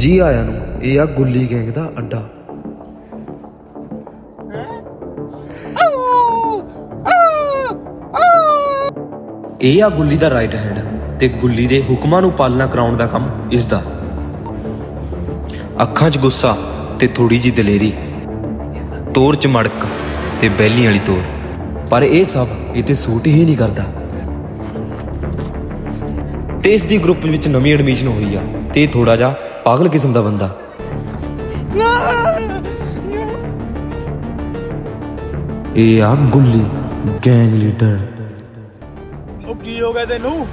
ਜੀ ਆਇਆਂ ਨੂੰ, ਇਹ ਆ ਗੁੱਲੀ ਗੈਂਗ ਦਾ ਅੱਡਾ। ਇਹ ਆ ਗੁੱਲੀ ਦਾ ਰਾਈਟ ਹੈਂਡ ਤੇ ਗੁੱਲੀ ਦੇ ਹੁਕਮਾਂ ਨੂੰ ਪਾਲਣਾ ਕਰਾਉਣ ਦਾ ਕੰਮ ਇਸ ਦਾ ਅੱਖਾਂ 'ਚ ਗੁੱਸਾ ਤੇ ਥੋੜੀ ਜੀ ਦਲੇਰੀ, ਤੋਰ 'ਚ ਮੜਕ ਤੇ ਬੈਲੀ ਵਾਲੀ ਤੋਰ। ਪਰ ਇਹ ਸਭ ਇਹ ਤੇ ਸੂਟ ਹੀ ਨਹੀਂ ਕਰਦਾ। ਤੇ ਇਸ ਦੀ ਗਰੁੱਪ ਵਿੱਚ ਨਵੀਂ ਐਡਮਿਸ਼ਨ ਹੋਈ ਆ ਤੇ ਥੋੜਾ ਜਿਹਾ ਪਾਗਲ ਕਿਸਮ ਦਾ ਬੰਦਾ। ਇਹ ਆ ਗੁੱਲੀ ਗੈਂਗ ਲੀਡਰ ਉਹ ਕੀ ਹੋ ਗਿਆ ਤੈਨੂੰ?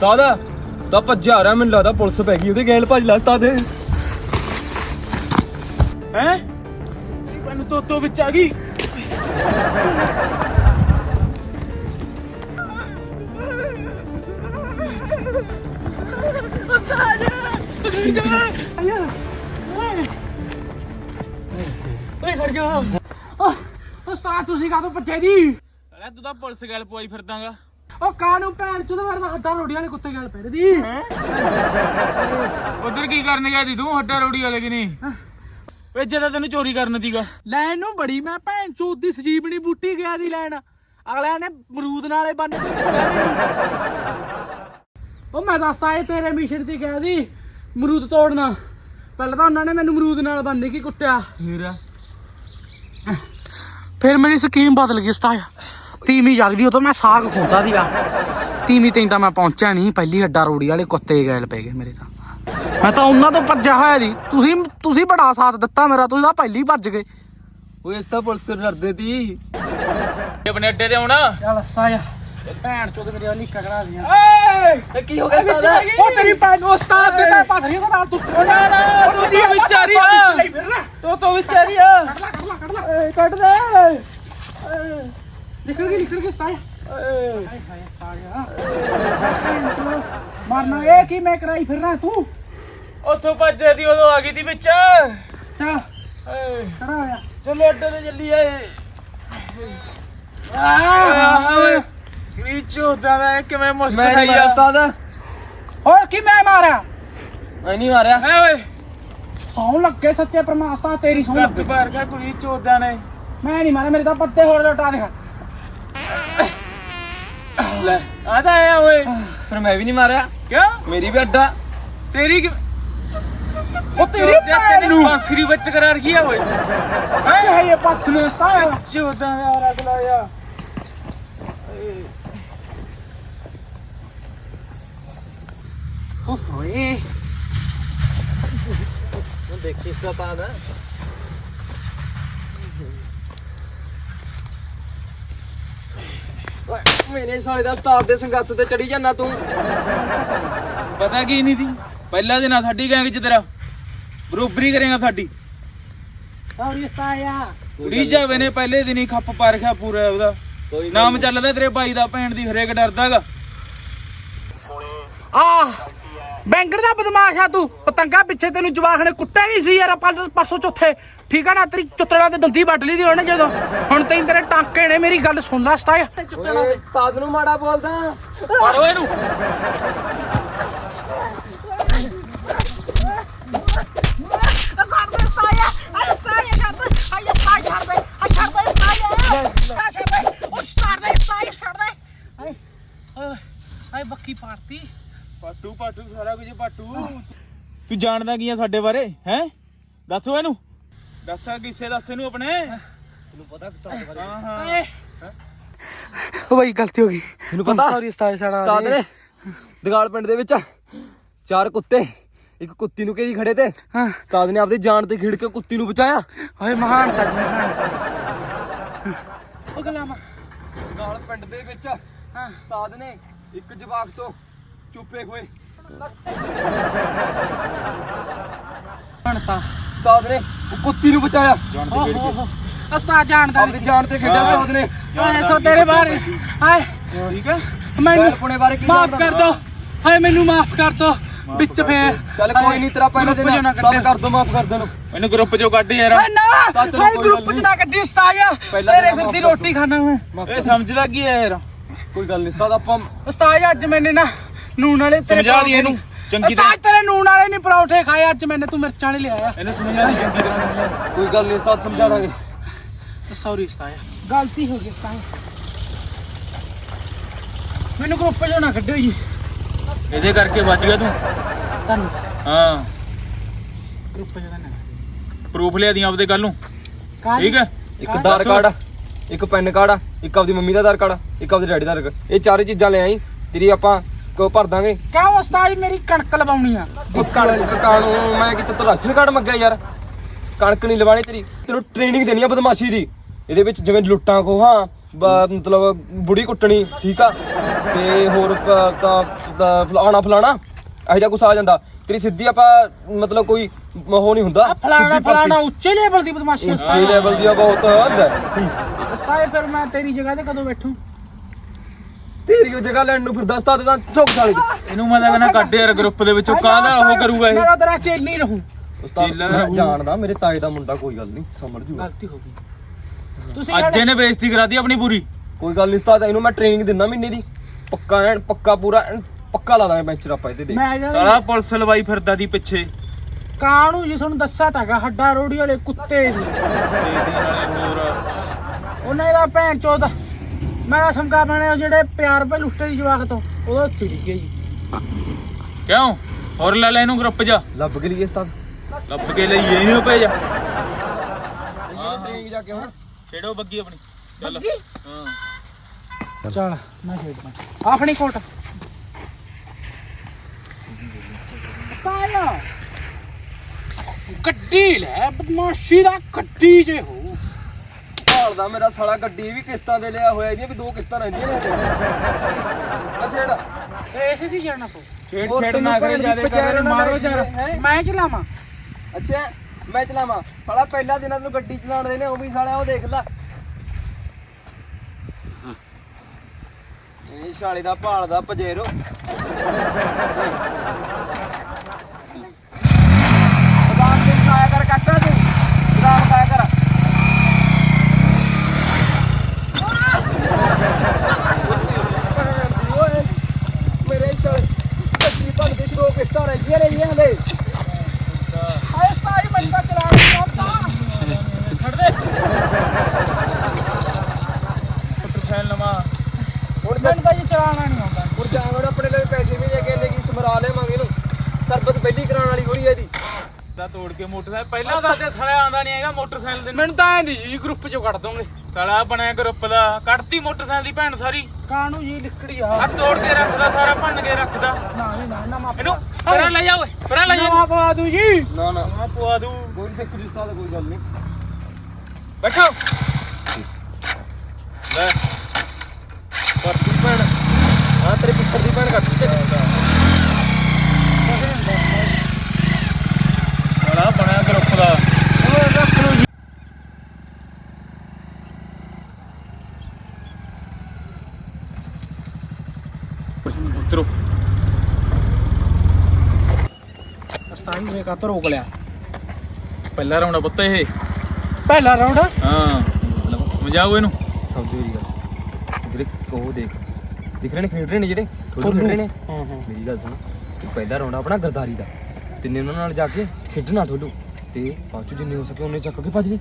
ਦਾਦਾ ਤਾਂ ਭੱਜਿਆ ਰਿਹਾ ਮੈਨੂੰ ਲੱਗਦਾ ਪੁਲਿਸ ਪੈ ਗਈ ਉਹਦੇ ਗੈਲ ਭੱਜ ਲਸਤਾ ਦੇ। ਹੈ? ਮੈਨੂੰ ਤੋਤੋ ਵਿੱਚ ਆ ਗਈ। ਓਏ ਖੜ ਜਾ। ਉਸਤਾਦ ਤੁਸੀਂ ਕਾਹਤੋਂ ਪੱਛੇ ਦੀ? ਅਰੇ ਤੂੰ ਤਾਂ ਪੁਲਿਸ ਗੈਲ ਪਵਾਈ ਫਿਰਦਾਗਾ। ਉਹ ਕਾਨੂੰ ਭੈਣ ਚੋਦ ਵਰਦਾ ਹੱਡਾ ਰੋੜੀਆਂ ਵਾਲੇ ਕੁੱਤੇ ਗੱਲ ਪੈੜ ਦੀ ਉਧਰ ਕੀ ਕਰਨ ਗਿਆ ਦੀ ਤੂੰ ਹੱਡਾ ਰੋੜੀ ਵਾਲੇ ਕਿ ਨਹੀਂ? ਵੇ ਜਦੋਂ ਤੈਨੂੰ ਚੋਰੀ ਕਰਨ ਦੀਗਾ। ਲੈਣ ਨੂੰ ਬੜੀ ਮੈਂ ਭੈਣ ਚੋਦ ਦੀ ਸਜੀਬਣੀ ਬੂਟੀ ਗਿਆ ਦੀ ਲੈਣ। ਅਗਲਿਆਂ ਨੇ ਮਰੂਦ ਨਾਲੇ ਬੰਨ ਕੇ ਉਹ ਮੈਂ ਦੱਸਦਾ ਇਹ ਤੇਰੇ ਮਿਸ਼ਨ ਤੇ ਗਿਆ ਦੀ ਮਰੂਦ ਤੋੜਨਾ। ਪਹਿਲਾਂ ਤਾਂ ਉਹਨਾਂ ਨੇ ਮੈਨੂੰ ਮਰੂਦ ਨਾਲ ਬੰਨ ਕੇ ਕੁੱਟਿਆ। ਫੇਰ? ਫਿਰ ਮੇਰੀ ਸਕੀਮ ਬਦਲ ਗਈ ਸਤਾਇਆ ਤੀਵੀਂ ਜਗਦੀ ਉਹ ਤੋਂ ਮੈਂ ਸਾਗ ਖੁੰਦਾ ਦੀਗਾ ਤੀਵੀਂ ਤੈਨੂੰ ਤਾਂ ਮੈਂ ਪਹੁੰਚਿਆ ਨਹੀਂ ਪਹਿਲੀ ਅੱਡਾ ਰੋੜੀ ਵਾਲੇ ਕੁੱਤੇ ਗੈਲ ਪੈ ਗਏ ਮੇਰੇ ਤਾਂ। ਮੈਂ ਤਾਂ ਉਹਨਾਂ ਤੋਂ ਭੱਜਿਆ ਹੋਇਆ ਦੀ ਤੁਸੀਂ ਤੁਸੀਂ ਬੜਾ ਸਾਥ ਦਿੱਤਾ ਮੇਰਾ ਤੁਸੀਂ ਤਾਂ ਪਹਿਲੀ ਭੱਜ ਗਏ। ਓਏ ਇਸ ਤਾਂ ਪੁਲਿਸ ਤੋਂ ਡਰਦੇ ਤੀ। ਆਪਣੇ ਅੱਡੇ ਤੇ ਆਉਣਾ। ਚੱਲ ਸਾਇਆ ਭੈਣ ਚੋਦ ਮੇਰੇ ਵਾਲੀ ਕਗੜਾ ਦੀਆਂ। ਏ ਕੀ ਹੋ ਗਿਆ ਦਾਦਾ ਉਹ ਤੇਰੀ ਭੈਣ ਨੂੰ ਉਸਤਾਦ ਦੇ ਤਾਂ ਪਥਰੀ ਦਾ ਨਾਲ ਤੂੰ ਨਾ ਨਾ ਤੂੰ ਦੀ ਵਿਚਾਰੀ ਆ ਤੂੰ ਤੋ ਵਿਚਾਰੀ ਆ ਕੱਢ ਲੈ ਕੱਢ ਲੈ ਕੱਢ ਲੈ। ਏ ਕੱਢ ਦੇ। ਨਿਕਲ ਗਈ ਨਿਕਲ ਗਈ ਸਾਇਆ ਮਰਨਾ ਇਹ ਕੀ ਮੈਂ ਕਰਾਈ ਫਿਰਨਾ ਤੂੰ? ਉੱਥੋਂ ਭੱਜੇ ਦੀ ਉਦੋਂ ਆ ਗਈ ਦੀ ਵਿੱਚ। ਚੱਲ ਏ ਖੜਾ ਹੋਇਆ ਚਲੋ ਅੱਡੇ ਤੇ ਚੱਲੀਏ ਆਹ। ਵੀ ਚੋਦਾ ਦਾ ਇਹ ਕਿਵੇਂ ਮੁਸ਼ਕਲ ਆਈ ਆ? ਉਸਤਾਦ। ਹੋਰ ਕੀ ਮੈਂ ਮਾਰਿਆ? ਐ ਨਹੀਂ ਮਾਰਿਆ। ਹੈ ਓਏ। ਸੌਂ ਲੱਗੇ ਸੱਚੇ ਪਰਮਾਤਮਾ ਤੇਰੀ ਸੌਂ ਗੱਤ ਲੱਗੇ। ਪਾਰ ਕਾ ਕੁੜੀ ਚੋਦਾ ਨੇ। ਮੈਂ ਨਹੀਂ ਮਾਰਿਆ ਮੇਰੇ ਤਾਂ ਪੱਤੇ ਹੋਰ ਲਟਾ ਦੇ। ਲੈ ਆ ਤਾਂ ਆਇਆ ਓਏ। ਫਿਰ ਮੈਂ ਵੀ ਨਹੀਂ ਮਾਰਿਆ। ਕਿਉਂ? ਮੇਰੀ ਵੀ ਅੱਡਾ। ਤੇਰੀ ਕਿ ਉਹ ਤੇਰੀ ਚੋਦਿਆ ਭੈਣ ਤੇਰੀ ਨੂੰ। ਬਾਂਸਰੀ ਵਿੱਚ ਕਰਾਰ ਗਿਆ ਓਏ? ਕੀ ਹੈ ਇਹ ਪੱਥ ਨੇ ਸਾਇਆ ਚੋਦਾ ਦਾ ਅਗਲਾ ਆ। ਓਏ ਦੇਖੀ ਇਸ ਤਾਂ ਦਾ ਮੇਰੇ ਸਾਲੇ ਦਾ ਉਸਤਾਦ ਦੇ ਸੰਗਸ ਤੇ ਚੜੀ ਜਾਂਦਾ ਤੂੰ। ਪਤਾ ਕੀ ਨਹੀਂ ਦੀ ਪਹਿਲਾ ਦਿਨ ਆ ਸਾਡੀ ਗੈਂਗ ਚ ਤੇਰਾ। ਬਰੋਬਰੀ ਕਰੇਗਾ ਸਾਡੀ। ਸੌਰੀ ਸਾਇਆ ਕੁੜੀ ਜਾਵੇ ਨੇ ਪਹਿਲੇ ਦਿਨ ਹੀ ਖੱਪ ਪਾ ਰਖਿਆ ਪੂਰਾ ਉਹਦਾ। ਨਾਮ ਚੱਲਦਾ ਤੇਰੇ ਭਾਈ ਦਾ ਭੈਣ ਦੀ ਹਰੇਕ ਡਰਦਾਗਾ ਆ ਬੈਂਗੜ ਦਾ ਬਦਮਾਸ਼ ਆ ਤੂੰ। ਪਤੰਗਾ ਪਿੱਛੇ ਤੈਨੂੰ ਜਵਾਖ ਨੇ ਕੁੱਟਿਆ ਨਹੀਂ ਸੀ ਯਾਰ ਪਰਸੋਂ ਚੌਥੇ। ਠੀਕ ਆ ਨਾ ਤੇਰੀ ਚੁੱਤੜਾ ਤੇ ਦੰਦੀ ਵੱਢ ਲਈ ਦੀ ਉਹਨੇ ਜਦੋਂ। ਹੁਣ ਤੈਨੂੰ ਤੇਰੇ ਟਾਂਕੇ ਨੇ ਮੇਰੀ ਗੱਲ ਸੁਣ ਲੈ ਸਤਾਇਆ। ਚੁੱਤੜਾ ਤੇ। ਉਸਤਾਦ ਨੂੰ ਮਾੜਾ ਬੋਲਦਾ। ਫੜੋ ਇਹਨੂੰ। ਬੱਕੀ ਪਾਰਤੀ ਪਾਟੂ ਪਾਟੂ ਸਾਰਾ ਕੁਝ ਪਾਟੂ। ਤੂੰ ਜਾਣਦਾ ਕੀ ਆ ਸਾਡੇ ਬਾਰੇ ਹੈ? ਦੱਸ ਓ ਇਹਨੂੰ। ਦੱਸਾ ਕਿਸੇ ਦੱਸ ਇਹਨੂੰ ਆਪਣੇ। ਤੈਨੂੰ ਪਤਾ ਕਿਸ ਬਾਰੇ। ਹਾਂ ਹਾਂ। ਓਏ। ਓ ਬਈ ਗਲਤੀ ਹੋ ਗਈ। ਤੈਨੂੰ ਪਤਾ? ਸੌਰੀ ਸਤਾਇਆ ਸਾਡਾ ਉਸਤਾਦ ਨੇ ਦਗਾਲ ਪਿੰਡ ਦੇ ਵਿੱਚ ਚਾਰ ਕੁੱਤੇ ਇੱਕ ਕੁੱਤੀ ਨੂੰ ਘੇਰੀ ਖੜੇ ਤੇ। ਹਾਂ। ਉਸਤਾਦ ਨੇ ਆਪਦੀ ਜਾਨ ਤੇ ਖਿੜ ਕੇ ਕੁੱਤੀ ਨੂੰ ਬਚਾਇਆ। ਓਏ ਮਹਾਨ ਤਾਂ ਮਹਾਨ ਉਹ ਗਲਾਮਾ ਦਗਾਲ ਪਿੰਡ ਦੇ ਵਿੱਚ ਹਾਂ। ਉਸਤਾਦ ਨੇ ਇੱਕ ਜਵਾਕ ਤੋਂ ਚੁੱਪੇ ਖੋਏ ਬਣਤਾ ਉਸਤਾਦ ਨੇ ਉਹ ਕੁੱਤੀ ਨੂੰ ਬਚਾਇਆ ਜਾਨ ਓ ਹੋ ਹੋ ਉਸਤਾਦ ਜਾਣਦਾ ਆਪਦੀ ਜਾਨ ਤੇ ਖੇਡਿਆ ਉਸਤਾਦ ਨੇ ਓਏ ਸੋ ਤੇਰੇ ਬਾਰੇ ਹਾਏ ਠੀਕ ਹੈ ਮੈਨੂੰ ਪੁਣੇ ਬਾਰੇ ਕੀ ਮਾਫ ਜਾਣਦਾ? ਕਰ ਦੋ ਹਾਏ ਮੈਨੂੰ ਮਾਫ ਕਰ ਦੋ ਵਿੱਚ ਫੇਰ ਚੱਲ ਕੋਈ ਨਹੀਂ ਤੇਰਾ ਪਹਿਲਾ ਗਰੁੱਪ ਚੋਂ ਦਿਨ ਨਾ ਸਭ ਕੱਢਿਓ। ਕਰ ਦੋ ਮਾਫ ਕਰ ਦੇਣ ਇਹਨੂੰ ਗਰੁੱਪ ਚੋਂ ਕੱਢ ਯਾਰ ਹਾਏ ਨਾ ਚੱਲ ਚਲੋ ਹਾਏ ਕੋਈ ਗਰੁੱਪ ਗੱਲ ਚ ਨਾ ਕੱਢੀ ਉਸਤਾਇਆ ਪਹਿਲਾਂ ਤੇਰੇ ਤਾਂ ਸਿਰ ਦੀ ਮਾਫ਼ ਕਰ ਰੋਟੀ ਖਾਣਾ ਮੈਂ ਮਾਫ਼ ਇਹ ਕਰ ਸਮਝਦਾ ਕੀ ਹੈ ਯਾਰ ਕੋਈ ਗੱਲ ਨਹੀਂ ਉਸਤਾਦ ਆਪਾਂ ਉਸਤਾਦ ਅੱਜ ਮੈਨੇ ਨਾ ਨੂਨ ਵਾਲੇ ਤੇਰੇ ਸਮਝਾ ਦੀ ਇਹਨੂੰ ਚੰਗੀ ਤਰ੍ਹਾਂ। ਉਸਤਾਦ ਤੇਰੇ ਨੂਣ ਵਾਲੇ ਨਹੀਂ ਪਰੌਠੇ ਖਾਏ ਅੱਜ ਮੈਨੇ ਤੂੰ ਮਿਰਚਾਂ ਵਾਲੇ ਲਿਆਇਆ। ਇਹਨੂੰ ਸਮਝਾ ਦੀ ਚੰਗੀ ਤਰ੍ਹਾਂ ਕੋਈ ਗੱਲ ਨਹੀਂ ਉਸਤਾਦ ਸਮਝਾ ਦਾਂਗੇ। ਸੌਰੀ ਉਸਤਾਦ ਗਲਤੀ ਹੋ ਗਈ ਉਸਤਾਦ। ਮੈਨੂੰ ਗਰੁੱਪ ਚੋਂ ਨਾ ਕੱਢਿਓ ਜੀ। ਇਹਦੇ ਕਰਕੇ ਬਚ ਗਿਆ ਤੂੰ? ਤੁਹਾਨੂੰ ਹਾਂ। ਗਰੁੱਪ ਚੋਂ ਨਾ ਪ੍ਰੂਫ ਲਿਆ ਦੀ ਆਪਦੇ ਕੱਲ ਨੂੰ। ਠੀਕ ਹੈ? ਇੱਕ ਆਧਾਰ ਕਾਰਡ ਆ ਇੱਕ ਪੈਨ ਕਾਰਡ ਆ ਇੱਕ ਆਪਦੀ ਮੰਮੀ ਦਾ ਆਧਾਰ ਕਾਰਡ ਆ ਇੱਕ ਆਪਦੇ ਡੈਡੀ ਦਾ ਆਧਾਰ ਕਾਰਡ। ਇਹ ਚਾਰੇ ਚੀਜ਼ਾਂ ਲੈ ਆਈ ਤੇਰੀ ਆਪਾਂ ਕੋ ਭਰ ਦਾਂਗੇ? ਕਿਉਂ ਉਸਤਾਦ ਮੇਰੀ ਕਣਕ ਲਵਾਉਣੀ ਆ। ਉਹ ਕਣਕ ਕਾਣੂ ਮੈਂ ਕਿਤੇ ਤੋਂ ਰਾਸ਼ਨ ਕਾਰਡ ਮੰਗਿਆ ਯਾਰ। ਕਣਕ ਨਹੀਂ ਲਵਾਣੀ ਤੇਰੀ ਤੈਨੂੰ ਟ੍ਰੇਨਿੰਗ ਦੇਣੀ ਆ ਬਦਮਾਸ਼ੀ ਦੀ। ਇਹਦੇ ਵਿੱਚ ਜਿਵੇਂ ਲੁੱਟਾਂ ਖੋਹਾਂ ਬ- ਮਤਲਬ ਬੁੜੀ ਕੁੱਟਣੀ ਠੀਕ ਆ? ਤੇ ਹੋਰ ਤਾਂ ਫਲਾਣਾ ਫਲਾਣਾ ਇਹੋ ਜਿਹਾ ਕੁਛ ਆ ਜਾਂਦਾ। ਤੇਰੀ ਸਿੱਧੀ ਆਪਾਂ ਮਤਲਬ ਕੋਈ ਉਹ ਨਹੀਂ ਹੁੰਦਾ ਫਲਾਣਾ। ਫਲਾਣਾ ਉੱਚੇ ਲੈਵਲ ਦੀ ਬਦਮਾਸ਼ੀ ਉੱਚੇ ਲੈਵਲ ਦੀ ਬਹੁਤ ਹੱਦ ਹੈ। ਉਸਤਾਦ ਫਿਰ ਮੈਂ ਤੇਰੀ ਜਗ੍ਹਾ ਤੇ ਕਦੋਂ ਬੈਠੂ? ਤੇਰੀ ਉਹ ਜਗ੍ਹਾ ਲੈਣ ਨੂੰ ਫਿਰ ਦੱਸਦਾ ਤੇ ਤਾਂ ਚੁੱਕ ਸਾਲੇ ਦੀ ਇਹਨੂੰ ਮੈਂ ਤਾਂ ਕਹਿੰਦਾ ਕੱਢ ਯਾਰ ਗਰੁੱਪ ਦੇ ਵਿੱਚੋਂ ਕਾਹਦਾ ਉਹ ਕਰੂਗਾ ਇਹ? ਮੈਂ ਤੇਰਾ ਚੇਲ ਨਹੀਂ ਰਹੂੰ। ਉਸਤਾਦ ਚੇਲਾ ਮੈਂ ਰਹੂ। ਜਾਣਦਾ ਮੇਰੇ ਤਾਏ ਦਾ ਮੁੰਡਾ ਕੋਈ ਗੱਲ ਨਹੀਂ ਸਮਝ ਜੂਗਾ। ਗਲਤੀ ਹੋ ਗਈ। ਤੁਸੀਂ ਅੱਜ ਇਹਨੇ ਬੇਇੱਜ਼ਤੀ ਕਰਾਤੀ ਆਪਣੀ ਪੂਰੀ। ਕੋਈ ਗੱਲ ਨਹੀਂ ਉਸਤਾਦ ਇਹਨੂੰ ਮੈਂ ਟ੍ਰੇਨਿੰਗ ਦਿੰਦਾ ਮਹੀਨੇ ਦੀ। ਪੱਕਾ ਐਨ ਪੱਕਾ ਪੂਰਾ ਐਨ ਪੱਕਾ ਲਾ ਦਾਂਗੇ ਪੈਂਚਰ ਆਪਾਂ ਇਹਦੇ ਦੇ ਮੈਂ ਸਾਲਾ ਪੁਲਿਸ ਲਵਾਈ ਫਿਰਦਾ ਦੀ ਪਿੱਛੇ। ਕਾਣੂ ਜੀ ਤੁਹਾਨੂੰ ਦੱਸਿਆ ਤਾਗਾ ਹੱਡਾ ਰੋੜੀ ਵਾਲੇ ਕੁੱਤੇ ਦੀ। ਇਹਦੇ ਨਾਲੇ ਹੋਰ ਉਹਨੇ ਦਾ ਭੈਣ ਚੋਦ ਮੈਂ ਸਮਕਾ ਬਣੇ ਉਹ ਜਿਹੜੇ ਪਿਆਰ ਰੁਪਏ ਲੁੱਟੇ ਦੀ ਜਵਾਕ ਤੋਂ ਉਹਦਾ ਉੱਥੇ ਡਿੱਗ ਗਿਆ ਜੀ। ਕਿਉਂ? ਹੋਰ ਲੈ ਲੈ ਇਹਨੂੰ ਗਰੁੱਪ ਜਾ ਲੱਭ ਕੇ ਲਈਏ ਉਸਤਾਦ ਲੱਭ ਕੇ ਲਈਏ ਇਹਨੂੰ ਭੇਜ। ਟ੍ਰੇਨਿੰਗ ਜਾ ਕੇ ਹੁਣ। ਛੇੜੋ ਬੱਗੀ ਆਪਣੀ। ਚੱਲ। ਬੱਗੀ? ਹਾਂ। ਚੱਲ ਮੈਂ ਖੇਡਦਾ ਆਪਣੀ ਕੋਟ। ਪਾਇਆ। ਗੱਡੀ ਲੈ ਬਦਮਾਸ਼ੀ ਦਾ ਗੱਡੀ ਜੇ ਹੋ। ਭਾਲਦਾ ਮੇਰਾ ਸਾਲਾ ਗੱਡੀ ਵੀ ਕਿਸ਼ਤਾਂ ਦੇ ਲਿਆ ਹੋਇਆ ਇਹਦੀਆਂ ਵੀ ਦੋ ਕਿਸ਼ਤਾਂ ਰਹਿੰਦੀਆਂ ਨੇ ਆ ਛੇੜ। ਫਿਰ ਐਸੇ ਸੀ ਜਾਣਾ ਪਊ। ਛੇੜ ਛੇੜ ਨਾ ਕਰੇ ਦੀ ਜਿਆਦੇ ਕਰ ਮਾਰੋ ਯਾਰ? ਮੈਂ ਚਲਾਵਾਂ। ਅੱਛਾ ਮੈਂ ਚਲਾਵਾਂ। ਸਾਲਾ ਪਹਿਲਾ ਦਿਨਾਂ ਤੈਨੂੰ ਗੱਡੀ ਚਲਾਉਣ ਦੇ ਨੇ ਉਹ ਵੀ ਸਾਲਾ ਉਹ ਦੇਖ ਲੈ। ਇਹ ਸਾਲੇ ਦਾ ਭਾਲਦਾ ਪਜੇਰੋ। ਬਦਾਮ ਤੇ ਖਾਇਆ ਕਰ ਕੱਟਾ ਤੂੰ ਬਦਾਮ ਖਾਇਆ ਕਰ ਓਏ ਮੇਰੇ ਸਾਲੇ ਗੱਡੀ ਭੰਨ ਕੇ ਦੋ ਕਿਸ਼ਤਾਂ ਰਹਿੰਦੀਆਂ ਨੇ ਜੀਆਂ ਹਲੇ ਆਏ ਸਾਈ ਬੰਦਾ ਚਲਾ ਨਹੀਂ ਆਉਂਦਾ ਛੱਡ ਦੇ ਮੋਟਰਸਾਈਕਲ ਨਵਾਂ ਹੁਣ ਮੈਨੂੰ ਤਾਂ ਇਹ ਚਲਾਉਣਾ ਨਹੀਂ ਆਉਂਦਾ ਹੁਣ ਜਾਵੜ ਆਪਣੇ ਲਈ ਪੈਸੇ ਵੀ ਜਗੇ ਲੈ ਕੇ ਸਮਰਾ ਲੈਵਾਂਗੇ ਇਹਨੂੰ ਸਰਬਤ ਪਹਿਲੀ ਕਰਾਉਣ ਵਾਲੀ ਹੋਰੀ ਹੈ ਇਹਦੀ। ਦਾ ਤੋੜ ਕੇ ਮੋਟਰਸਾਈਕਲ ਪਹਿਲਾਂ ਤਾਂ ਤੇ ਸਾਲਾ ਆਂਦਾ ਨਹੀਂ ਹੈਗਾ ਮੋਟਰਸਾਈਕਲ ਦੇ ਮੈਨੂੰ ਤਾਂ ਐਂ ਦੀ ਜੀ ਗਰੁੱਪ ਚੋਂ ਕੱਢ ਦੋਗੇ। ਸਾਲਾ ਬਣਿਆ ਗਰੁੱਪ ਦਾ। ਕੱਢਤੀ ਮੋਟਰਸਾਈਕਲ ਦੀ ਭੈਣ ਸਾਰੀ। ਕਾਣੂ ਜੀ ਲਿਖੜੀ ਆ? ਆ ਤੋੜ ਕੇ ਰੱਖਦਾ ਸਾਰਾ ਭੰਨ ਕੇ ਰੱਖਦਾ। ਨਾ ਜੀ ਨਾ ਨਾ ਮਾਪਾ ਇਹਨੂੰ ਪਰਾਂ ਲੈ ਜਾ ਓਏ ਪਰਾਂ ਲੈ ਜਾ। ਨਵਾਂ ਪਵਾ ਦੂ ਜੀ। ਨਾ ਨਾ। ਆ ਪਵਾ ਦੂ। ਕੋਈ ਨਹੀਂ ਸਿੱਖ ਜਿਸਤਾ ਕੋਈ ਗੱਲ ਨਹੀਂ ਬੈਠੋ। ਲੈ। ਕਰਦੀ ਭੈਣ ਹਾਂ ਤੇਰੇ ਪੁੱਤਰ ਦੀ ਭੈਣ ਕਰਦੀ ਤੇ ਸਾਲਾ ਬਣਿਆ ਗਰੁੱਪ ਦਾ। ਉਤਰੋ। ਸਤਾਈ ਵੇ ਕਾ ਰੋਕ ਲਿਆ? ਪਹਿਲਾ ਰਾਉਂਡ ਪੁੱਤ ਇਹ। ਪਹਿਲਾ ਰਾਉਂਡ ਹਾਂ ਸਮਝਾਓ ਇਹਨੂੰ? ਸਮਝੋ ਜੀ ਗੱਲ ਜਿਹੜੇ ਉਹ ਦੇਖ ਦਿਖ ਰਹੇ ਨੇ ਖੇਡ ਰਹੇ ਨੇ ਜਿਹੜੇ? ਥੋੜੇ ਖੇਡ ਰਹੇ ਨੇ? ਹਾਂ ਹਾਂ। ਮੇਰੀ ਗੱਲ ਸੁਣ ਤੂੰ ਪਹਿਲਾ ਰੌਂਡਾ ਆਪਣਾ ਗਰਦਾਰੀ ਦਾ। ਤਿੰਨੇ ਉਹਨਾਂ ਨਾਲ ਜਾ ਕੇ ਖੇਡਣਾ ਠੋਲੂ ਤੇ ਬਾਅਦ ਚ ਜਿੰਨੇ ਹੋ ਸਕੇ ਉਹਨੇ ਚੱਕ ਕੇ ਭੱਜ ਜੀ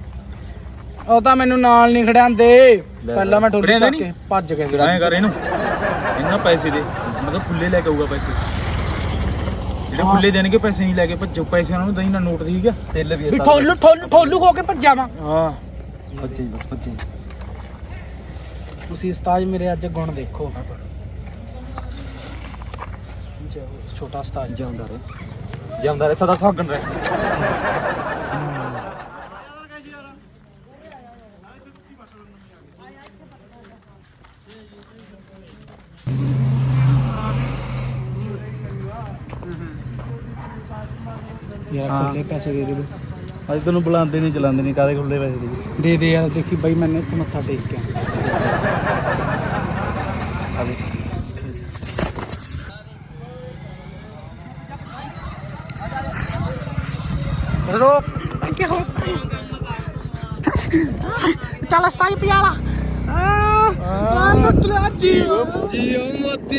ਉਹ ਤਾਂ ਮੈਨੂੰ ਨਾਲ ਨਹੀਂ ਖੜਿਆਂਦੇ ਪਹਿਲਾਂ ਮੈਂ ਢੋਲੀ ਖੜਿਆਂਦੇ ਚੱਕ ਕੇ? ਭੱਜ ਗਿਆ ਐਂ ਕਰ ਇਹਨੂੰ। ਇਹਨਾਂ ਪੈਸੇ ਦੇ। ਮਤਲਬ ਖੁੱਲੇ ਲੈ ਕੇ ਆਊਗਾ ਪੈਸੇ। ਜਿਹੜੇ ਖੁੱਲੇ ਦੇਣਗੇ ਪੈਸੇ ਨਹੀਂ ਲੈ ਕੇ ਭੱਜੋ। ਪੈਸੇ ਉਹਨਾਂ ਨੂੰ ਦਈ ਨਾ ਨੋਟ ਠੀਕ ਆ। ਤਿੱਲ ਵੀ ਵੀ ਠੋਲੂ ਠੋਲੂ ਠੋਲੂ ਹੋ ਕੇ ਭੱਜਿਆ ਵਾਂ। ਹਾਂ। ਭੱਜੇ ਬਸ ਭੱਜੇ ਤੁਸੀਂ ਉਸਤਾਦ ਮੇਰੇ ਅੱਜ ਗੁਣ ਦੇਖੋ। ਛੋਟਾ ਉਸਤਾਦ। ਜਾਂਦਾ ਰਹੇ। ਜਾਂਦਾ ਰਹੇ ਸਦਾ ਸੁਹਾਗਣ ਰਹੇ। ਯਾਰ ਖੁੱਲੇ ਪੈਸੇ ਦੇ ਦੇ। ਅੱਜ ਤੈਨੂੰ ਬੁਲਾਉਂਦੇ ਨਹੀਂ ਚਲਾਉਂਦੇ ਨਹੀਂ ਕਾਦੇ ਖੁੱਲੇ ਪੈਸੇ ਦੇ? ਦੇ ਦੇ ਯਾਰ ਦੇਖੀ ਬਾਈ ਮੈਨੇ ਇੱਥੇ ਮੱਥਾ ਟੇਕ ਕੇ ਆਇਆ। ਪਿਆਲਾ ਆ ਲੁੱਟ ਲਿਆ ਜੀ ਜੀਓ ਮੋਤੀ।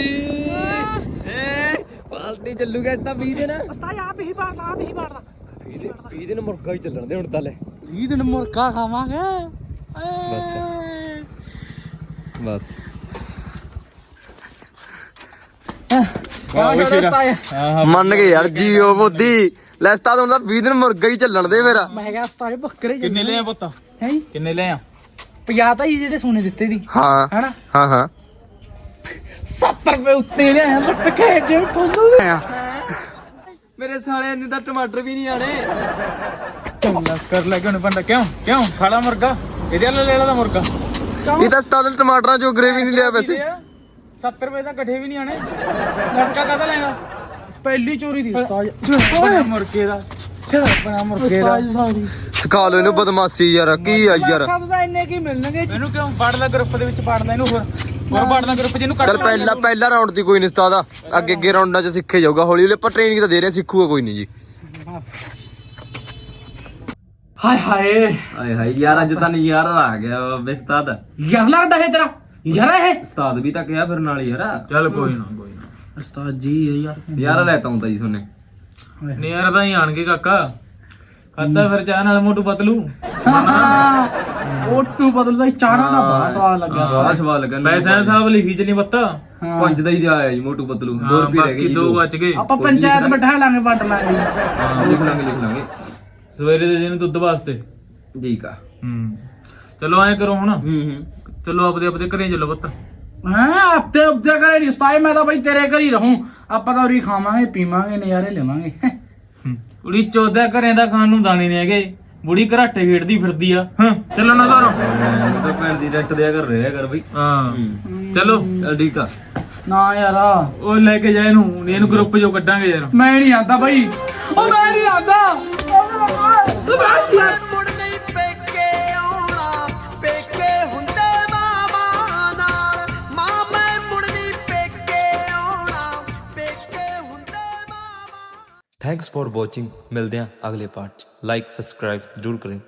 ਏ ਵਾਲ ਪਾਲਟੀ ਚੱਲੂਗਾ ਇਸ ਤਾਂ 20 ਦਿਨ। ਉਸਤਾਦ ਆਪ ਹੀ ਬਾੜਦਾ ਆਪ ਹੀ ਬਾੜਦਾ 20 ਦਿਨ 20 ਦਿਨ ਮੁਰਗਾ ਹੀ ਚੱਲਣ ਦੇ ਹੁਣ ਤਾਂ ਲੈ। 20 ਦਿਨ ਮੁਰਗਾ ਖਾਵਾਂਗੇ। ਬਸ। ਉਸਤਾਦ ਮੰਨ ਗਏ ਯਾਰ ਜੀਓ ਮੋਦੀ ਲੈ ਉਸਤਾਦ ਹੁਣ ਤਾਂ 20 ਦਿਨ ਮੁਰਗਾ ਹੀ ਚੱਲਣ ਦੇ ਮੇਰਾ ਮੈਂ ਕਿਹਾ ਉਸਤਾਦ ਬੱਕਰੇ ਕਿੰਨੇ ਲਿਆ ਪੁੱਤ? ਹੈ? ਕਿੰਨੇ ਲਿਆ? 50 ਤਾਂ ਹੀ ਜਿਹੜੇ ਸੋਨੇ ਦਿੱਤੇ ਦੀ ਹਾਂ। ਹੈਨਾ? ਹਾਂ ਹਾਂ। 70 ਰੁਪਏ ਉੱਤੇ ਲਿਆਇਆ ਲੁੱਟ ਕੇ ਜੇ ਲਿਆ ਮੇਰੇ ਸਾਲੇ ਇੰਨੇ ਤਾਂ ਟਮਾਟਰ ਵੀ ਨਹੀਂ ਆਣੇ ਚੱਲ ਕਰ ਲੈ ਕਿਉਂ ਬੰਦਾ। ਕਿਉਂ? ਕਿਉਂ? ਖਾਲਾ ਮੁਰਗਾ? ਇਹਦੇ ਵਾਲਾ ਲੈ ਲਾ ਦਾ ਮੁਰਗਾ। ਇਹ ਤਾਂ ਉਸਤਾਦ ਟਮਾਟਰਾਂ ਚੋਂ ਗ੍ਰੇਵੀ ਨਹੀਂ ਲਿਆ ਵੈਸੇ। 70 ਰੁਪਏ ਦਾ ਇਕੱਠੇ ਵੀ ਨਹੀਂ ਆਣੇ ਮੁਰਗਾ ਕਾਹਦਾ ਲੈਗਾ ਪਹਿਲੀ ਚੋਰੀ ਦੀ ਉਸਤਾਦ। ਬਣਾ ਮੁਰਗੇ ਦਾ ਚਲ ਬਣਾ ਮੁਰਗੇ ਦਾ। ਉਸਤਾਦ ਸੌਰੀ। ਸਿਖਾ ਲਓ ਇਹਨੂੰ ਬਦਮਾਸ਼ੀ ਯਾਰ ਕੀ ਆ ਯਾਰ? ਕਦ ਦਾ ਇੰਨੇ ਕੀ ਮਿਲਣਗੇ ਇਹਨੂੰ ਕਿਉਂ ਵੜਦਾ ਗਰੁੱਪ ਦੇ ਵਿੱਚ ਵੜਦਾ ਇਹਨੂੰ ਹੋਰ? ਹੋਰ ਵੜਦਾ ਗਰੁੱਪ ਜਿਹਨੂੰ ਕੱਟ ਚੱਲ ਪਹਿਲਾ ਪਹਿਲਾ ਰਾਉਂਡ ਦੀ ਕੋਈ ਨਹੀਂ ਉਸਤਾਦ ਅੱਗੇ ਅੱਗੇ ਰਾਉਂਡਾਂ 'ਚ ਸਿੱਖੇ ਜਾਊਗਾ ਹੌਲੀ ਹੌਲੀ। ਆਪਾਂ ਟ੍ਰੇਨਿੰਗ ਤਾਂ ਦੇ ਰਹੇ ਹਾਂ, ਸਿੱਖੂਗਾ ਕੋਈ ਨਹੀਂ ਜੀ। ਹਾਏ ਹਾਏ। ਆਏ ਹਾਏ ਯਾਰ ਅੱਜ ਤਾਂ ਨਜ਼ਾਰਾ ਆ ਗਿਆ ਉਸਤਾਦ। ਯਾਰ ਲੱਗਦਾ ਹੈ ਤੇਰਾ। ਯਾਰ ਇਹ। ਉਸਤਾਦ ਵੀ ਤਾਂ ਕਿਹਾ ਫਿਰ ਨਾਲ ਯਾਰ। ਚੱਲ ਕੋਈ ਨਾ ਉਸਤਾਦ ਜੀ ਯਾਰ। ਯਾਰ ਲੈ ਤਾ ਹੁੰਦਾ ਜੀ ਸੋਨੇ ਨੇਰ ਤਾਂ ਹੀ ਆਣਗੇ ਕਾਕਾ। ਖਾਦਾ ਫਿਰ ਚਾਹ ਨਾਲ ਮੋਟੂ ਪਤਲੂ। ਉਹ ਟੂ ਬਦਲਦਾ ਚਾਣਾ ਦਾ ਬੜਾ ਸਵਾਦ ਲੱਗਿਆ ਵਾਹ ਸਵਾਲ ਲੱਗਾ ਪੈਸਾ ਸਾਹਿਬ ਲਿਖੀ ਚਲੀ ਬੱਤਾ ਪੰਜ ਦਾ ਹੀ ਆਇਆ ਜੀ ਮੋਟੂ ਪਤਲੂ। 2 ਰੁਪਏ ਰਹਿ ਗਏ ਜੀ ਦੋ ਬਚ ਗਏ। ਆਪਾਂ ਪੰਚਾਇਤ ਬਿਠਾ ਲਾਂਗੇ ਵੰਡ ਲਾਂਗੇ ਹਾਂ ਲਿਖ ਲਾਂਗੇ ਲਿਖ ਲਾਂਗੇ। ਸਵੇਰੇ ਦੇ ਦਿਨ ਦੁੱਧ ਵਾਸਤੇ। ਠੀਕ ਆ। ਹੂੰ। ਚਲੋ ਐਂ ਕਰੋ ਹੁਣ। ਹੂੰ ਹੂੰ। ਚਲੋ ਆਪਦੇ ਆਪਦੇ ਘਰੇ ਚਲੋ ਬੱਤ ਹਾਂ ਆਪਤੇ ਉਪਦੇ ਕਰੇ ਨਹੀਂ ਸਤਾਈ ਮੈਂ ਤਾਂ ਬਈ ਤੇਰੇ ਘਰ ਹੀ ਰਹੂੰ। ਆਪਾਂ ਤਾਂ ਉਰੀ ਖਾਵਾਂਗੇ ਪੀਵਾਂਗੇ ਨਜ਼ਾਰੇ ਲਵਾਂਗੇ। ਕੁੜੀ ਚੌਦਾ ਘਰੇ ਦਾ ਖਾਣ ਨੂੰ ਦਾਣੇ ਨਹੀਂ ਹੈਗੇ। ਬੁੜੀ ਘਰਾਟੇ ਖੇਡਦੀ ਫਿਰਦੀ ਆ। ਹਾਂ ਚੱਲੋ ਨਾ ਘਰੋਂ। ਤਾਂ ਭੈਣ ਦੀ ਰੈਸਟ ਦਿਆ ਕਰ ਰਿਹਾ ਕਰ ਬਈ। ਹਾਂ। ਚਲੋ। ਚੱਲ ਠੀਕ ਆ। ਨਾ ਯਾਰ। ਉਹ ਲੈ ਕੇ ਜਾ ਇਹਨੂੰ ਇਹਨੂੰ ਗਰੁੱਪ ਚੋਂ ਕੱਢਾਂਗੇ ਯਾਰ। ਮੈਂ ਨਹੀਂ ਆਂਦਾ ਬਈ। ਉਹ ਮੈਂ ਨਹੀਂ ਆਂਦਾ। ਮੁੜ ਨਹੀਂ ਪੇਕੇ ਥੈਂਕਸ ਫॉर ਵਾਚਿੰਗ ਮਿਲਦੇ ਹਾਂ ਅਗਲੇ ਪਾਰਟ ਚ। ਲਾਈਕ ਸਬਸਕ੍ਰਾਈਬ ਜ਼ਰੂਰ ਕਰੇ